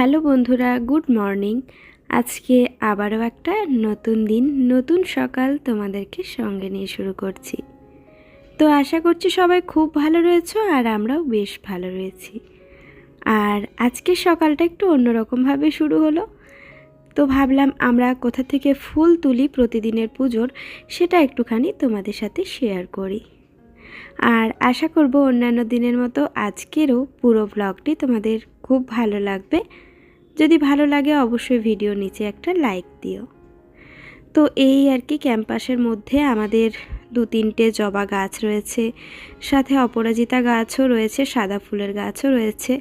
Hello বন্ধুরা, good morning. আজকে আবারও একটা নতুন দিন, নতুন সকাল তোমাদেরকে সঙ্গে নিয়ে শুরু করছি। তো আশা করছি সবাই খুব ভালো রয়েছো আর আমরাও বেশ ভালো রয়েছি। আর আজকের সকালটা একটু অন্যরকমভাবে শুরু হলো। তো ভাবলাম আমরা কোথা থেকে ফুল তুলি প্রতিদিনের পুজোর, সেটা একটুখানি তোমাদের সাথে শেয়ার করি। আর আশা করব অন্যান্য দিনের মতো আজকেরও পুরো ব্লগটি তোমাদের খুব ভালো লাগবে। যদি ভালো লাগে অবশ্যই ভিডিও নিচে একটা লাইক দিও। তো এই আর কি ক্যাম্পাসের মধ্যে আমাদের দু তিনটে জবা গাছ রয়েছে, সাথে অপরাজিতা গাছও রয়েছে, সাদা ফুলের গাছও রয়েছে,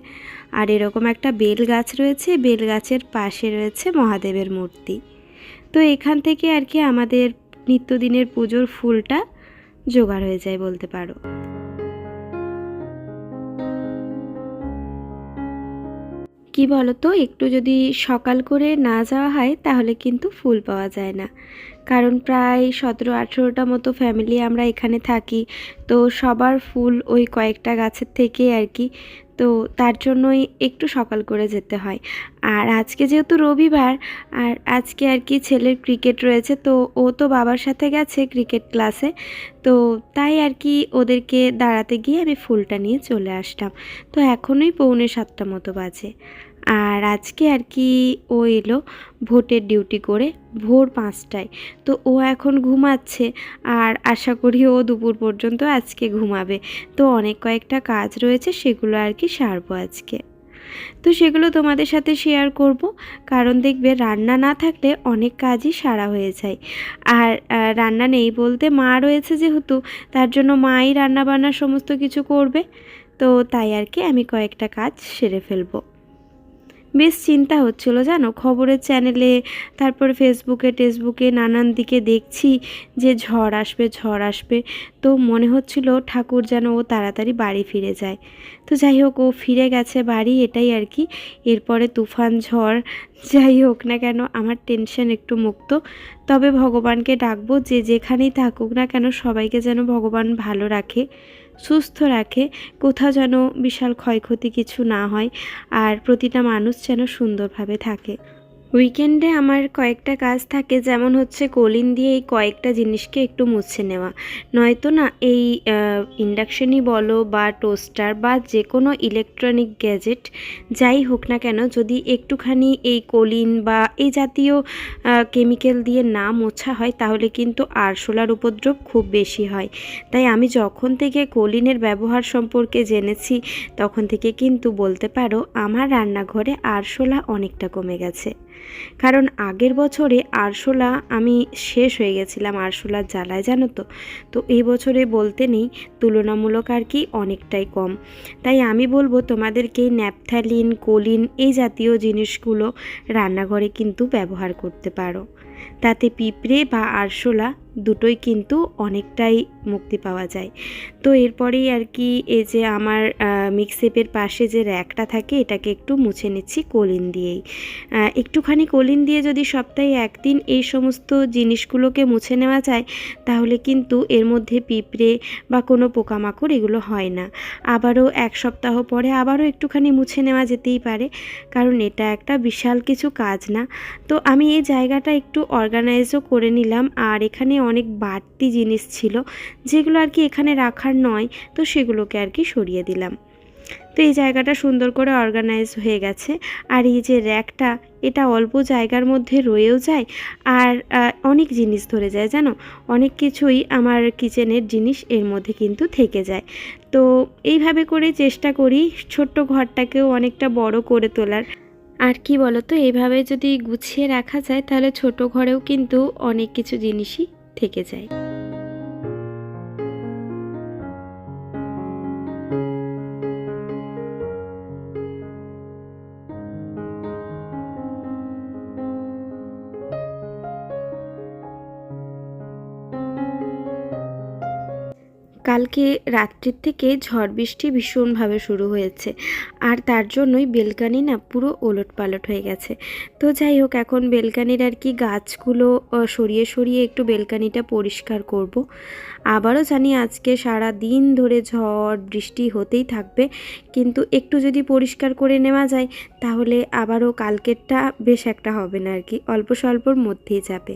আর এরকম একটা বেল গাছ রয়েছে, বেল গাছের পাশে রয়েছে মহাদেবের মূর্তি। তো এখান থেকে আর কি আমাদের নিত্যদিনের পুজোর ফুলটা জোগাড় হয়ে যায় বলতে পারো। কি বলতো? একটু যদি সকাল করে না যাওয়া হয়, তাহলে কিন্তু ফুল পাওয়া যায় না। কারণ প্রায় সতেরো, আঠেরোটা মতো ফ্যামিলি আমরা এখানে থাকি। তো সবার ফুল ওই কয়েকটা গাছের থেকে আর কি। তো তার জন্যই একটু সকাল করে যেতে হয়। আর আজকে যেহেতু রবিবার, আর আজকে আর কি ছেলের ক্রিকেট রয়েছে, তো ও তো বাবার সাথে গেছে ক্রিকেট ক্লাসে তো তাই আর কি ওদেরকে দাঁড়াতে গিয়ে আমি ফুলটা নিয়ে চলে আসলাম তো এখনই পৌনে সাতটা মতো বাজে। আর আজকে আর কি ও এলো ভোটের ডিউটি করে ভোর পাঁচটায়। তো ও এখন ঘুমাচ্ছে আর আশা করি ও দুপুর পর্যন্ত আজকে ঘুমাবে। তো অনেক কয়েকটা কাজ রয়েছে, সেগুলো আর কি সারবো আজকে। তো সেগুলো তোমাদের সাথে শেয়ার করব। কারণ দেখবে রান্না না থাকলে অনেক কাজই সারা হয়ে যায়। আর রান্না নেই বলতে মা রয়েছে যেহেতু, তার জন্য মাই রান্না বান্না সমস্ত কিছু করবে। তো তাই আর কি আমি কয়েকটা কাজ সেরে ফেলব। বেশ চিন্তা হচ্ছিল, জানো? খবরের চ্যানেলে তারপর ফেসবুকে টেসবুকে নানান দিকে দেখছি যে ঝড় আসবে ঝড় আসবে। তো মনে হচ্ছিল ঠাকুর যেন ও তাড়াতাড়ি বাড়ি ফিরে যায়। তো যাই হোক, ও ফিরে গেছে বাড়ি, এটাই আর কি। এরপরে তুফান, ঝড়, যাই হোক না কেন, আমার টেনশন একটু মুক্ত। তবে ভগবানকে ডাকবো, যে যেখানেই থাকুক না কেন, সবাইকে যেন ভগবান ভালো রাখে। সুস্থ রাখে, কোথাও যেন বিশাল ক্ষয়ক্ষতি কিছু না হয়, আর প্রতিটা মানুষ যেন সুন্দরভাবে থাকে। উইকেন্ডে আমার কয়েকটা কাজ থাকে, যেমন হচ্ছে কলিন দিয়ে এই কয়েকটা জিনিসকে একটু মুছে নেওয়া। নয়তো না এই ইন্ডাকশনই বলো বা টোস্টার বা যে কোনো ইলেকট্রনিক গ্যাজেট, যাই হোক না কেন, যদি একটুখানি এই কলিন বা এই জাতীয় কেমিক্যাল দিয়ে না মোছা হয়, তাহলে কিন্তু আরশোলার উপদ্রব খুব বেশি হয়। তাই আমি যখন থেকে কলিনের ব্যবহার সম্পর্কে জেনেছি, তখন থেকে কিন্তু বলতে পারো আমার রান্নাঘরে আরশোলা অনেকটা কমে গেছে। কারণ আগের বছরে আরশোলা, আমি শেষ হয়ে গেছিলাম আরশোলার জ্বালায়, জানো তো? তো এই বছরে বলতে নেই, তুলনামূলক আর কি অনেকটাই কম। তাই আমি বলব তোমাদেরকে ন্যাপথ্যালিন কোলিন এই জাতীয় জিনিসগুলো রান্নাঘরে কিন্তু ব্যবহার করতে পারো। তাতে পিঁপড়ে বা আরশোলা দুটোই কিন্তু অনেকটাই মুক্তি পাওয়া যায়। তো এরপরেই আর কি এই যে আমার মিক্সেপের পাশে যে র্যাকটা থাকে, এটাকে একটু মুছে নিচ্ছি কলিন দিয়েই। একটুখানি কলিন দিয়ে যদি সপ্তাহে একদিন এই সমস্ত জিনিসগুলোকে মুছে নেওয়া যায়, তাহলে কিন্তু এর মধ্যে পিঁপড়ে বা কোনো পোকামাকড় এগুলো হয় না। আবারও এক সপ্তাহ পরে আবারও একটুখানি মুছে নেওয়া যেতেই পারে, কারণ এটা একটা বিশাল কিছু কাজ না। তো আমি এই জায়গাটা একটু অর্গানাইজও করে নিলাম, আর এখানে অনেক বাড়তি জিনিস ছিল, যেগুলো আর কি এখানে রাখার নয়, তো সেগুলোকে আর কি সরিয়ে দিলাম। তো এই জায়গাটা সুন্দর করে অর্গানাইজ হয়ে গেছে। আর এই যে র্যাকটা, এটা অল্প জায়গার মধ্যে রয়েও যায়, আর অনেক জিনিস ধরে যায়, জানো? অনেক কিছুই আমার কিচেনের জিনিস এর মধ্যে কিন্তু থেকে যায়। তো এইভাবে করে চেষ্টা করি ছোট্ট ঘরটাকেও অনেকটা বড় করে তোলার। আর কি বলতো, এইভাবে যদি গুছিয়ে রাখা যায়, তাহলে ছোট ঘরেও কিন্তু অনেক কিছু জিনিসই থেকে যায়। কালকে রাত্রির থেকে ঝড় বৃষ্টি ভীষণভাবে শুরু হয়েছে। আর তার জন্যই বেলকানি না পুরো ওলট পালট হয়ে গেছে। তো যাই হোক, এখন বেলকানির আর কি গাছগুলো সরিয়ে সরিয়ে একটু বেলকানিটা পরিষ্কার করব। আবারও জানি আজকে সারা দিন ধরে ঝড় বৃষ্টি হতেই থাকবে। কিন্তু একটু যদি পরিষ্কার করে নেওয়া যায়, তাহলে আবারও কালকেরটা বেশ একটা হবে না আর কি। অল্প স্বল্পর মধ্যেই যাবে।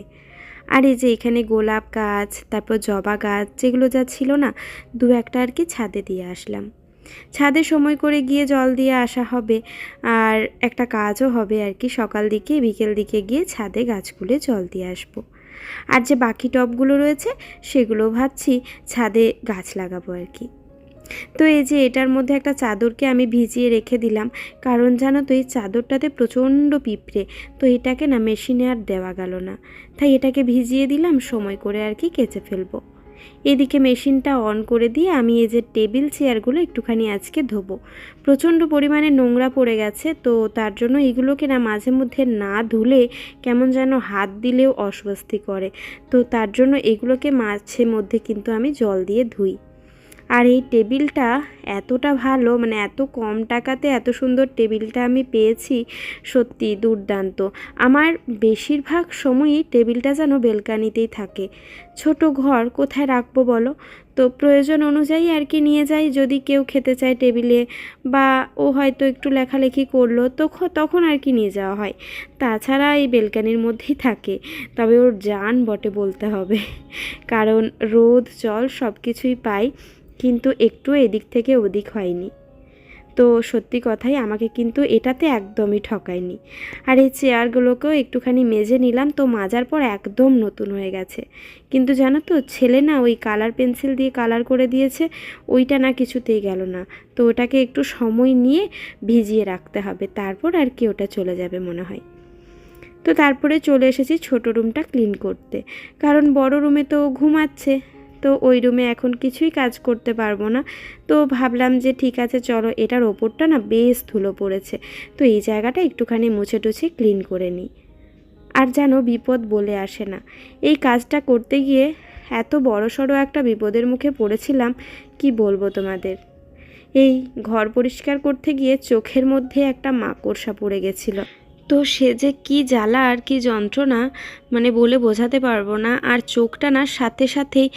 আর এই যে এখানে গোলাপ গাছ, তারপর জবা গাছ যেগুলো যা ছিল না, দু একটা আর কি ছাদে দিয়ে আসলাম। ছাদে সময় করে গিয়ে জল দিয়ে আসা হবে। আর একটা কাজও হবে আর কি, সকাল দিকে বিকেল দিকে গিয়ে ছাদে গাছগুলো জল দিয়ে আসব। আর যে বাকি টবগুলো রয়েছে, সেগুলো ভাবছি ছাদে গাছ লাগাবো আর কি। তো এই যে এটার মধ্যে একটা চাদরকে আমি ভিজিয়ে রেখে দিলাম। কারণ জানো তো এই চাদরটাতে প্রচণ্ড পিঁপড়ে, তো এটাকে না মেশিনে আর দেওয়া গেল না। তাই এটাকে ভিজিয়ে দিলাম, সময় করে আর কি কেচে ফেলব। এদিকে মেশিনটা অন করে দিয়ে আমি এই যে টেবিল চেয়ারগুলো একটুখানি আজকে ধোবো। প্রচণ্ড পরিমাণে নোংরা পড়ে গেছে, তো তার জন্য এগুলোকে না মাঝে মধ্যে না ধুলে কেমন যেন হাত দিলেও অস্বস্তি করে। তো তার জন্য এগুলোকে মাঝে মধ্যে কিন্তু আমি জল দিয়ে ধুই। আর এই টেবিলটা এতটা ভালো মানে এত কম টাকাতে এত সুন্দর টেবিলটা আমি পেয়েছি, সত্যি দুর্দান্ত। আমার বেশিরভাগ সময়ই টেবিলটা যেন বেলকানিতেই থাকে। ছোট ঘর কোথায় রাখব বলো? তো প্রয়োজন অনুযায়ী আর কি নিয়ে যাই, যদি কেউ খেতে চায় টেবিলে বা ও হয়তো একটু লেখালেখি করল তো তখন আর কি নিয়ে যাওয়া হয়। তাছাড়া এই বেলকানির মধ্যেই থাকে, তবে ওর জান বটে বলতে হবে। কারণ রোদ, জল সব কিছুই পাই। কিন্তু একটু এদিক থেকে ওদিক হয়নি। তো সত্যি কথাই আমাকে কিন্তু এটাতে একদমই ঠকায়নি। আর এই চেয়ারগুলোকেও একটুখানি মেজে নিলাম তো মাজার পর একদম নতুন হয়ে গেছে। কিন্তু জানো তো, ছেলে না ওই কালার পেন্সিল দিয়ে কালার করে দিয়েছে, ওইটা না কিছুতেই গেল না। তো ওটাকে একটু সময় নিয়ে ভিজিয়ে রাখতে হবে, তারপর আর কি ওটা চলে যাবে মনে হয়। তো তারপরে চলে এসেছি ছোট রুমটা ক্লিন করতে। কারণ বড় রুমে তো ঘুমাচ্ছে। তো ওই রুমে এখন কিছুই কাজ করতে পারব না। তো ভাবলাম যে ঠিক আছে, চলো এটার ওপরটা না বেশ ধুলো পড়েছে। তো এই জায়গাটা একটুখানি মুছে টুছে ক্লিন করে নিই। আর যেন বিপদ বলে আসে না। এই কাজটা করতে গিয়ে এত বড় সড়ো একটা বিপদের মুখে পড়েছিলাম, কি বলব তোমাদের? এই ঘর পরিষ্কার করতে গিয়ে চোখের মধ্যে একটা মাকড়সা পড়ে গেছিল। তো সে যে কি জ্বালা আর কি যন্ত্রণা মানে বলে বোঝাতে পারব না। আর চোখটা না সাথে সাথেই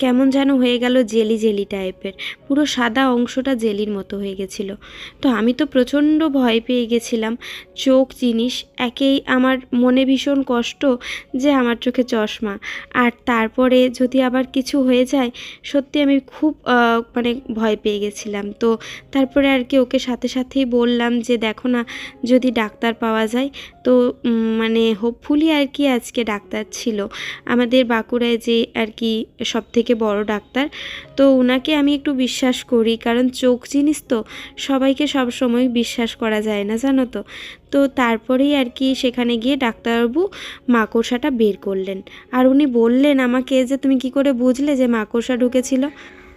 কেমন যেন হয়ে গেল জেলি জেলি টাইপের। পুরো সাদা অংশটা জেলির মতো হয়ে গেছিল। তো আমি তো প্রচণ্ড ভয় পেয়ে গেছিলাম। চোখ জিনিস, একেই আমার মনে ভীষণ কষ্ট যে আমার চোখে চশমা। আর তারপরে যদি আবার কিছু হয়ে যায়, সত্যি আমি খুব মানে ভয় পেয়ে গেছিলাম। তো তারপরে আর কি ওকে সাথে সাথেই বললাম যে, দেখো না, যদি ডাক্তার পাওয়া যায়। তো মানে হোপফুলি আর কি আজকে ডাক্তার ছিল। আমাদের বাঁকুড়ায় যে আর কি সব থেকে বড় ডাক্তার, তো ওনাকে আমি একটু বিশ্বাস করি। কারণ চোখ জিনিস তো, সবাইকে সব সময় বিশ্বাস করা যায় না, জানো তো? তো তারপরেই আর কি সেখানে গিয়ে ডাক্তারবাবু মাকড়সাটা বের করলেন। আর উনি বললেন আমাকে যে, তুমি কি করে বুঝলে যে মাকড়সা ঢুকেছিল?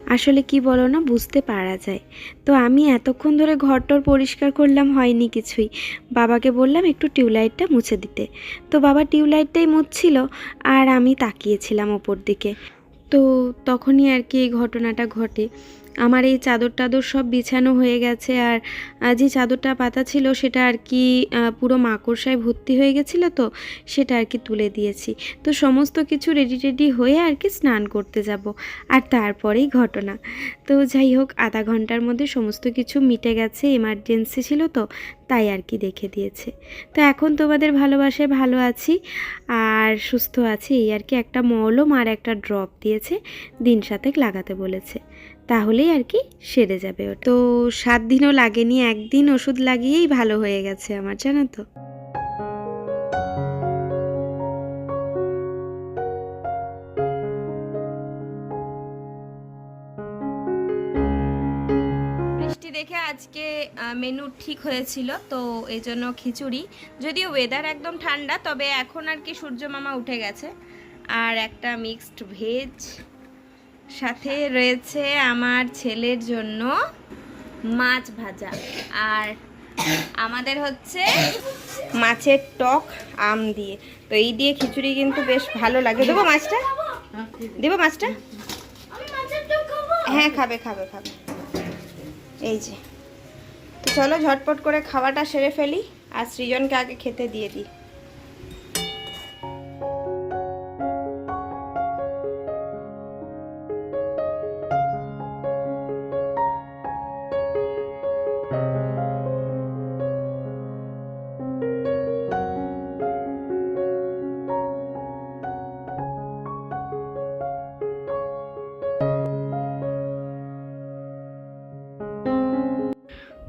আসলে কি বলো না বুঝতে পারা যায়। তো আমি এতক্ষণ ধরে ঘরটর পরিষ্কার করলাম, হয়নি কিছুই। বাবাকে বললাম একটু টিউবলাইটটা মুছে দিতে। তো বাবা টিউবলাইটটাই মুছছিল আর আমি তাকিয়েছিলাম ওপর দিকে। তো তখনই আর কি এই ঘটনাটা ঘটে। আমার এই চাদর টাদর সব বিছানো হয়ে গেছে আর যে চাদরটা পাতা ছিল সেটা আর কি পুরো মাকড়সায় ভর্তি হয়ে গেছিল তো, সেটা আর কি তুলে দিয়েছি। তো সমস্ত কিছু রেডি টেডি হয়ে আর কি স্নান করতে যাব। আর তারপরেই ঘটনা। তো যাই হোক, আধা ঘণ্টার মধ্যে সমস্ত কিছু মিটে গেছে এমার্জেন্সি ছিল তো, তাই আর কি দেখে দিয়েছে। তো এখন তোমাদের ভালোবাসায় ভালো আছি আর সুস্থ আছি, এই আর কি একটা মলম আর একটা ড্রপ দিয়েছে, দিন সাতেক লাগাতে বলেছে। তাহলেই আর কি সেরে যাবে ওটা তো সাত দিনও লাগেনি, একদিন ওষুধ লাগিয়েই ভালো হয়ে গেছে আমার, জানো তো। দেখে আজকে মেনু ঠিক হয়েছিল, তো এই জন্য খিচুড়ি। যদিও ওয়েদার একদম ঠান্ডা, তবে এখন আর কি সূর্য মামা উঠে গেছে। আর একটা মিক্সড ভেজ সাথে রয়েছে আমার ছেলের জন্য মাছ ভাজা। আর আমাদের হচ্ছে মাছের টক আম দিয়ে। তো এই দিয়ে খিচুড়ি কিন্তু বেশ ভালো লাগে। দেবো মাছটা? দেবো মাছটা? হ্যাঁ খাবে খাবে খাবে। এই যে। তো চলো ঝটপট করে খাওয়াটা সেরে ফেলি। আর সৃজনকে আগে খেতে দিয়ে দিই।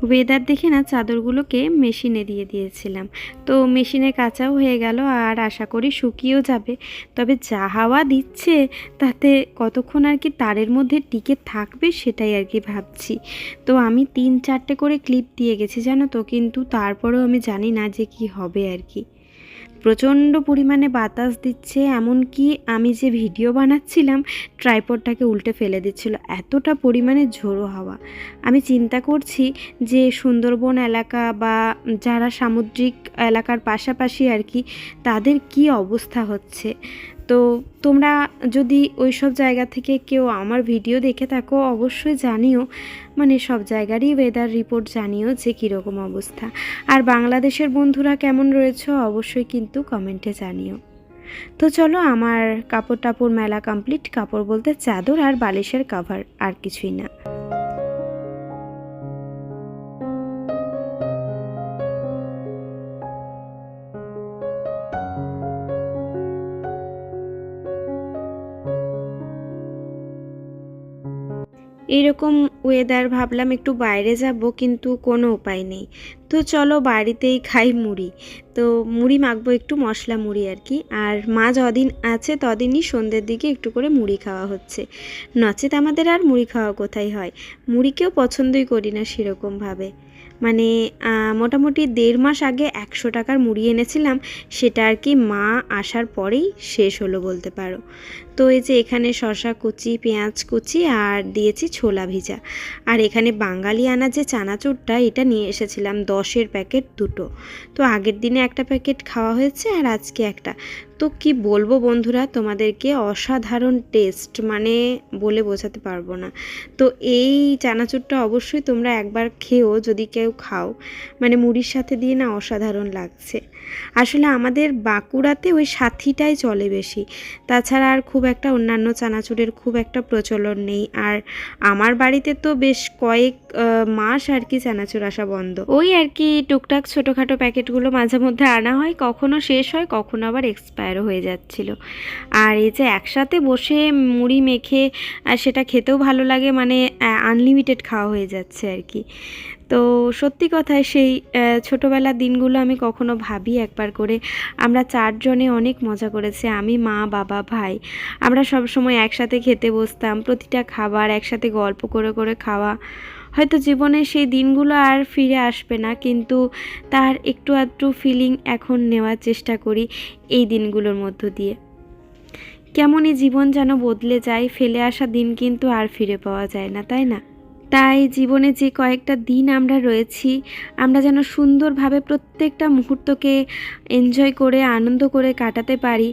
ওয়েদার দেখে না চাদরগুলোকে মেশিনে দিয়ে দিয়েছিলাম। তো মেশিনে কাঁচাও হয়ে গেল আর আশা করি শুকিয়েও যাবে। তবে যা হাওয়া দিচ্ছে, তাতে কতক্ষণ আর কি তারের মধ্যে টিকে থাকবে সেটাই আর কি ভাবছি। তো আমি তিন চারটে করে ক্লিপ দিয়ে গেছি, জানো তো? কিন্তু তারপরেও আমি জানি না যে কি হবে আর কি। প্রচণ্ড পরিমাণে বাতাস দিচ্ছে, এমনকি আমি যে ভিডিও বানাচ্ছিলাম, ট্রাইপডটাকে উল্টে ফেলে দিচ্ছিল। এতটা পরিমাণে ঝোড়ো হাওয়া। আমি চিন্তা করছি যে সুন্দরবন এলাকা বা যারা সামুদ্রিক এলাকার পাশাপাশি আর কি, তাদের কি অবস্থা হচ্ছে? তো তোমরা যদি ওই সব জায়গা থেকে কেউ আমার ভিডিও দেখে থাকো, অবশ্যই জানিও। মানে সব জায়গারই ওয়েদার রিপোর্ট জানিও যে কীরকম অবস্থা। আর বাংলাদেশের বন্ধুরা কেমন রয়েছে অবশ্যই কিন্তু কমেন্টে জানিও। তো চলো আমার কাপড় টাপড় মেলা কমপ্লিট কাপড় বলতে চাদর আর বালিশের কাভার আর কিছুই না। এরকম ওয়েদার ভাবলাম একটু বাইরে যাব, কিন্তু কোনো উপায় নেই। তো চলো বাড়িতেই খাই মুড়ি। তো মুড়ি মাখবো একটু মশলা মুড়ি আর কি। আর মা যদিন আছে, তদিনই সন্ধ্যের দিকে একটু করে মুড়ি খাওয়া হচ্ছে। নচেত আমাদের আর মুড়ি খাওয়া কোথায় হয়? মুড়িকেও পছন্দই করি না সেরকমভাবে। মানে মোটামুটি দেড় মাস আগে একশো টাকার মুড়ি এনেছিলাম, সেটা আর কি মা আসার পরেই শেষ হলো বলতে পারো। তো এই যে এখানে শসা কুচি, পেঁয়াজ কুচি আর দিয়েছি ছোলা ভিজা। আর এখানে বাঙালি আনা যে চানাচুরটা, এটা নিয়ে এসেছিলাম দশের প্যাকেট দুটো। তো আগের দিনে একটা প্যাকেট খাওয়া হয়েছে আর আজকে একটা। তো কি বলব বন্ধুরা, তোমাদেরকে অসাধারণ টেস্ট মানে বলে বোঝাতে পারব না। তো এই চানাচুরটা অবশ্যই তোমরা একবার খেও যদি কেউ খাও মানে মুড়ির সাথে দিয়ে না অসাধারণ লাগছে। আসলে আমাদের বাঁকুড়াতে ওই সাথীটাই চলে বেশি। তাছাড়া আর খুব একটা অন্যান্য চানাচুরের খুব একটা প্রচলন নেই। আর আমার বাড়িতে তো বেশ কয়েক মাস আর কি চানাচুর আসা বন্ধ। ওই আর কি টুকটাক ছোটোখাটো প্যাকেটগুলো মাঝে মধ্যে আনা হয়, কখনো শেষ হয়, কখনো আবার এক্সপায়ারও হয়ে যাচ্ছিল। আর এই যে একসাথে বসে মুড়ি মেখে সেটা খেতেও ভালো লাগে মানে আনলিমিটেড খাওয়া হয়ে যাচ্ছে আর কি। তো সত্যি কথায় সেই ছোটোবেলার দিনগুলো আমি কখনো ভাবি একবার করে। আমরা চারজনে অনেক মজা করেছি, আমি, মা, বাবা, ভাই। আমরা সব সময় একসাথে খেতে বসতাম, প্রতিটা খাবার একসাথে গল্প করে করে খাওয়া। হয়তো জীবনে সেই দিনগুলো আর ফিরে আসবে না, কিন্তু তার একটু আধটু ফিলিং এখন নেওয়ার চেষ্টা করি এই দিনগুলোর মধ্য দিয়ে। কেমনই জীবন যেন বদলে যায়, ফেলে আসা দিন কিন্তু আর ফিরে পাওয়া যায় না, তাই না? তাই জীবনে যে কয়েকটা দিন আমরা রয়েছি, আমরা যেন সুন্দরভাবে প্রত্যেকটা মুহূর্তকে এনজয় করে, আনন্দ করে কাটাতে পারি।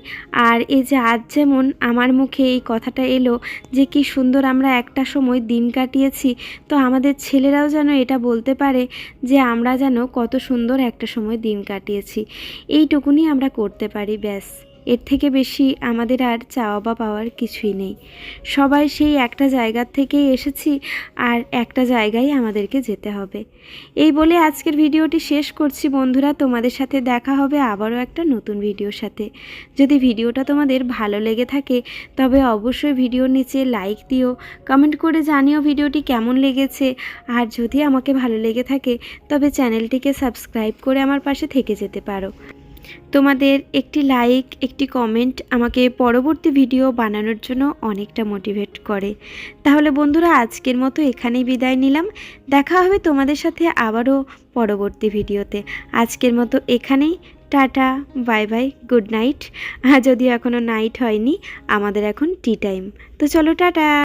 আর এই যে আজ যেমন আমার মুখে এই কথাটা এলো যে কি সুন্দর আমরা একটা সময় দিন কাটিয়েছি, তো আমাদের ছেলেরাও যেন এটা বলতে পারে যে আমরা যেন কত সুন্দর একটা সময় দিন কাটিয়েছি। এইটুকুনি আমরা করতে পারি, ব্যাস। এর থেকে বেশি আমাদের আর চাওয়া বা পাওয়ার কিছুই নেই। সবাই সেই একটা জায়গার থেকেই এসেছি আর একটা জায়গায় আমাদেরকে যেতে হবে। এই বলে আজকের ভিডিওটি শেষ করছি বন্ধুরা, তোমাদের সাথে দেখা হবে আবারও একটা নতুন ভিডিওর সাথে। যদি ভিডিওটা তোমাদের ভালো লেগে থাকে, তবে অবশ্যই ভিডিওর নিচে লাইক দিও কমেন্ট করে জানিও ভিডিওটি কেমন লেগেছে। আর যদি আমাকে ভালো লেগে থাকে, তবে চ্যানেলটিকে সাবস্ক্রাইব করে আমার পাশে থেকে যেতে পারো। তোমাদের একটি লাইক একটি কমেন্ট আমাকে পরবর্তী ভিডিও বানানোর জন্য অনেকটা মোটিভেট করে। তাহলে বন্ধুরা, আজকের মতো এখানেই বিদায় নিলাম। দেখা হবে তোমাদের সাথে আবারও পরবর্তী ভিডিওতে আজকের মতো এখানেই। Tata bye bye good night যদিও এখনও নাইট হয়নি, আমাদের এখন টি টাইম তো চলো, টাটা!